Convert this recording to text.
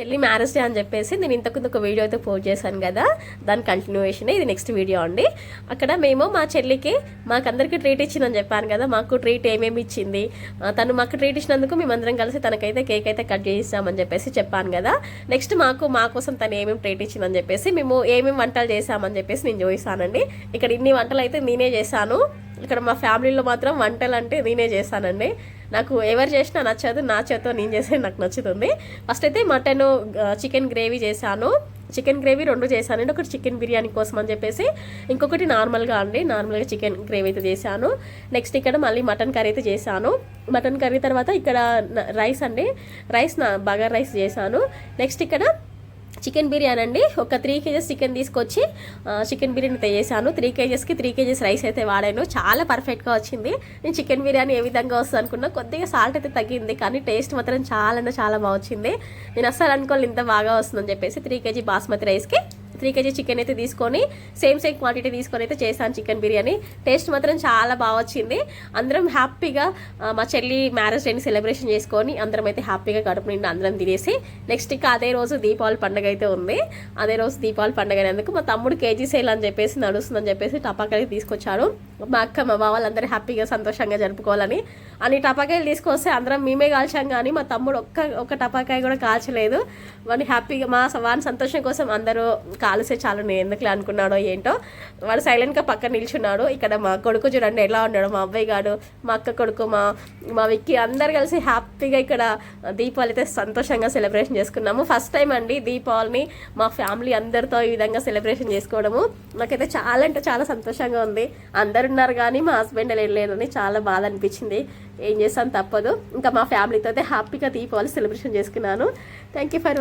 చెల్లి marriage day అని చెప్పేసి నేను ఇంతకు ఒక వీడియో అయితే పోస్ట్ చేశాను కదా దాని కంటిన్యూషన్ ఇది నెక్స్ట్ వీడియో అండి. అక్కడ మేము మా చెల్లికి మాకందరికీ ట్రీట్ ఇచ్చిందని చెప్పాను కదా మాకు ట్రీట్ ఏమేమి ఇచ్చింది తను మాకు ట్రీట్ ఇచ్చినందుకు మేమందరం కలిసి తనకైతే కేక్ అయితే కట్ చేయిస్తామని చెప్పేసి చెప్పాను కదా. నెక్స్ట్ మాకు మా కోసం తను ఏమేమి ట్రీట్ ఇచ్చిందని చెప్పేసి మేము ఏమేమి వంటలు చేసామని చెప్పేసి నేను చూపిస్తానండి. ఇక్కడ ఇన్ని వంటలు అయితే నేనే చేశాను. ఇక్కడ మా ఫ్యామిలీలో మాత్రం వంటలు అంటే నేనే చేశానండి. నాకు ఎవరు చేసినా నచ్చదు నా చేతితో నేను చేసేది నాకు నచ్చుతుంది. ఫస్ట్ అయితే మటన్ చికెన్ గ్రేవీ చేశాను. చికెన్ గ్రేవీ రెండు చేశానండి ఒకటి చికెన్ బిర్యానీ కోసం అని చెప్పేసి ఇంకొకటి నార్మల్గా అండి నార్మల్గా చికెన్ గ్రేవీ అయితే చేశాను. నెక్స్ట్ ఇక్కడ మళ్ళీ మటన్ కర్రీ అయితే చేశాను. మటన్ కర్రీ తర్వాత ఇక్కడ రైస్ అండి. రైస్ నా బగార్ రైస్ చేశాను. నెక్స్ట్ ఇక్కడ చికెన్ బిర్యానీ అండి. ఒక త్రీ కేజెస్ చికెన్ తీసుకొచ్చి చికెన్ బిర్యానీ అయితే చేశాను. త్రీ కేజెస్కి త్రీ కేజెస్ రైస్ అయితే వాడాను. చాలా పర్ఫెక్ట్గా వచ్చింది. నేను చికెన్ బిర్యానీ ఏ విధంగా వస్తుంది అనుకున్నా కొద్దిగా సాల్ట్ అయితే తగ్గింది కానీ టేస్ట్ మాత్రం చాలా అంటే చాలా బాగా వచ్చింది. నేను అస్సలు అనుకోవాలి ఇంత బాగా వస్తుందని చెప్పేసి త్రీ కేజీ బాస్మతి రైస్కి త్రీ కేజీ చికెన్ అయితే తీసుకొని సేమ్ సేమ్ క్వాంటిటీ తీసుకొని అయితే చేశాను చికెన్ బిర్యానీ. టేస్ట్ మాత్రం చాలా బాగా వచ్చింది. అందరం హ్యాపీగా మా చెల్లి మ్యారేజ్ డేని సెలబ్రేషన్ చేసుకొని అందరం అయితే హ్యాపీగా కడుపు నిండా అందరం తినేసి నెక్స్ట్ ఇక అదే రోజు దీపావళి పండుగ అయితే ఉంది. అదే రోజు దీపావళి పండుగ అనేందుకు మా తమ్ముడు కేజీ సేల్ అని చెప్పేసి నడుస్తుందని చెప్పేసి టపాకాయలు తీసుకొచ్చాడు. మా అక్క మా బావ వాళ్ళందరూ హ్యాపీగా సంతోషంగా జరుపుకోవాలని. అని టపాకాయలు తీసుకొస్తే అందరం మేమే కాల్చాం కానీ మా తమ్ముడు ఒక్క ఒక్క టపాకాయ కూడా కాల్చలేదు. వాడిని హ్యాపీగా మా వాని సంతోషం కోసం అందరూ కాల్సే చాలు నేను ఎందుకులే అనుకున్నాడో ఏంటో. వాడు సైలెంట్గా పక్కన నిల్చున్నాడు. ఇక్కడ మా కొడుకు చూడండి ఎలా ఉన్నాడు మా అబ్బాయి గాడు మా అక్క కొడుకు మా మా విక్కి అందరు కలిసి హ్యాపీగా ఇక్కడ దీపావళి అయితే సంతోషంగా సెలబ్రేషన్ చేసుకున్నాము. ఫస్ట్ టైం అండి దీపావళిని మా ఫ్యామిలీ అందరితో ఈ విధంగా సెలబ్రేషన్ చేసుకోవడము. నాకైతే చాలా అంటే చాలా సంతోషంగా ఉంది. అందరూ ఉన్నారు కానీ మా హస్బెండ్ లేదని చాలా బాధ అనిపించింది. ఏం చేస్తాను తప్పదు. ఇంకా మా ఫ్యామిలీతో హ్యాపీగా దీపావళి సెలబ్రేషన్ చేసుకున్నాను. Thank you for